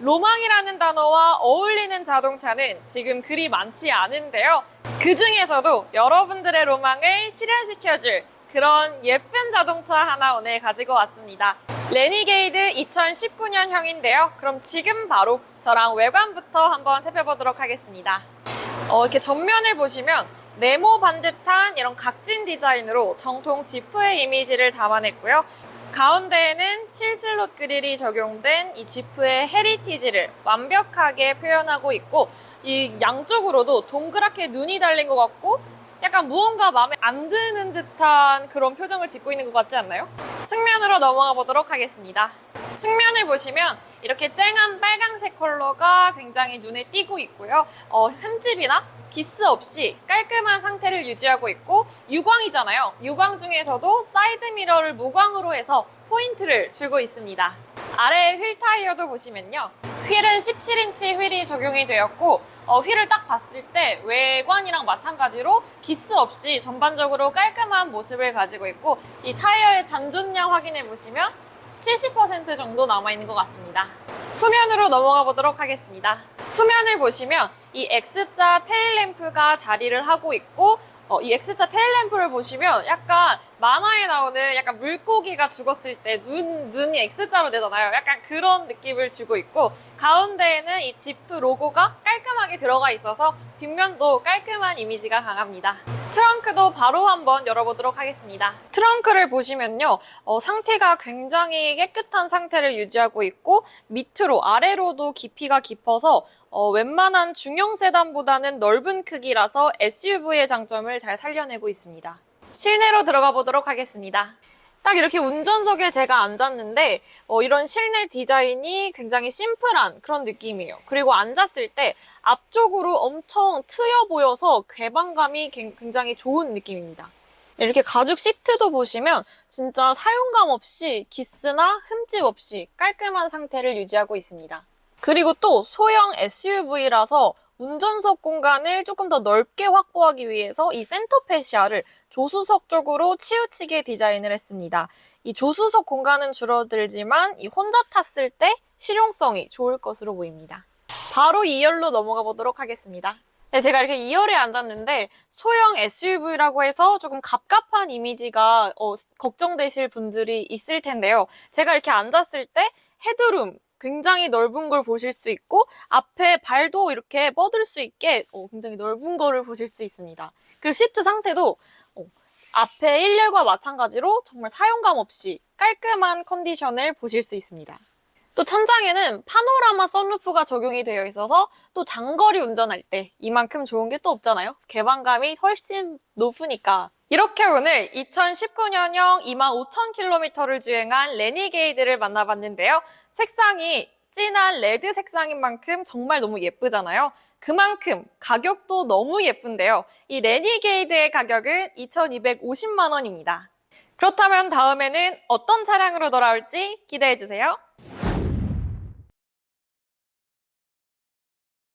로망이라는 단어와 어울리는 자동차는 지금 그리 많지 않은데요. 그 중에서도 여러분들의 로망을 실현시켜줄 그런 예쁜 자동차 하나 오늘 가지고 왔습니다. 레니게이드 2019년형인데요. 그럼 지금 바로 저랑 외관부터 한번 살펴보도록 하겠습니다. 어, 이렇게 전면을 보시면 네모 반듯한 이런 각진 디자인으로 정통 지프의 이미지를 담아냈고요. 가운데에는 7슬롯 그릴이 적용된 이 지프의 헤리티지를 완벽하게 표현하고 있고 이 양쪽으로도 동그랗게 눈이 달린 것 같고 약간 무언가 마음에 안 드는 듯한 그런 표정을 짓고 있는 것 같지 않나요? 측면으로 넘어가 보도록 하겠습니다. 측면을 보시면 이렇게 쨍한 빨강색 컬러가 굉장히 눈에 띄고 있고요. 어, 흠집이나 기스 없이 깔끔한 상태를 유지하고 있고 유광이잖아요. 유광 중에서도 사이드 미러를 무광으로 해서 포인트를 주고 있습니다. 아래 휠 타이어도 보시면요. 휠은 17인치 휠이 적용이 되었고 어, 휠을 딱 봤을 때 외관이랑 마찬가지로 기스 없이 전반적으로 깔끔한 모습을 가지고 있고 이 타이어의 잔존량 확인해 보시면 70% 정도 남아있는 것 같습니다. 후면으로 넘어가 보도록 하겠습니다. 후면을 보시면 이 X자 테일램프가 자리를 하고 있고 어, 이 X자 테일램프를 보시면 약간 만화에 나오는 약간 물고기가 죽었을 때 눈, 눈이 X자로 되잖아요. 약간 그런 느낌을 주고 있고 가운데에는 이 지프 로고가 깔끔하게 들어가 있어서 뒷면도 깔끔한 이미지가 강합니다. 트렁크도 바로 한번 열어보도록 하겠습니다. 트렁크를 보시면요. 어, 상태가 굉장히 깨끗한 상태를 유지하고 있고 밑으로 아래로도 깊이가 깊어서 어, 웬만한 중형 세단보다는 넓은 크기라서 SUV의 장점을 잘 살려내고 있습니다. 실내로 들어가 보도록 하겠습니다. 딱 이렇게 운전석에 제가 앉았는데 어, 이런 실내 디자인이 굉장히 심플한 그런 느낌이에요. 그리고 앉았을 때 앞쪽으로 엄청 트여 보여서 개방감이 굉- 굉장히 좋은 느낌입니다. 이렇게 가죽 시트도 보시면 진짜 사용감 없이 기스나 흠집 없이 깔끔한 상태를 유지하고 있습니다. 그리고 또 소형 SUV라서 운전석 공간을 조금 더 넓게 확보하기 위해서 이 센터 페시아를 조수석 쪽으로 치우치게 디자인을 했습니다. 이 조수석 공간은 줄어들지만 이 혼자 탔을 때 실용성이 좋을 것으로 보입니다. 바로 2열로 넘어가 보도록 하겠습니다. 네, 제가 이렇게 2열에 앉았는데 소형 SUV라고 해서 조금 갑갑한 이미지가 어, 걱정되실 분들이 있을 텐데요. 제가 이렇게 앉았을 때 헤드룸 굉장히 넓은 걸 보실 수 있고 앞에 발도 이렇게 뻗을 수 있게 어, 굉장히 넓은 거를 보실 수 있습니다. 그리고 시트 상태도 어, 앞에 1열과 마찬가지로 정말 사용감 없이 깔끔한 컨디션을 보실 수 있습니다. 또 천장에는 파노라마 선루프가 적용이 되어 있어서 또 장거리 운전할 때 이만큼 좋은 게 또 없잖아요. 개방감이 훨씬 높으니까. 이렇게 오늘 2019년형 25,000km를 주행한 레니게이드를 만나봤는데요. 색상이 진한 레드 색상인 만큼 정말 너무 예쁘잖아요. 그만큼 가격도 너무 예쁜데요. 이 레니게이드의 가격은 2,250만 원입니다. 그렇다면 다음에는 어떤 차량으로 돌아올지 기대해 주세요.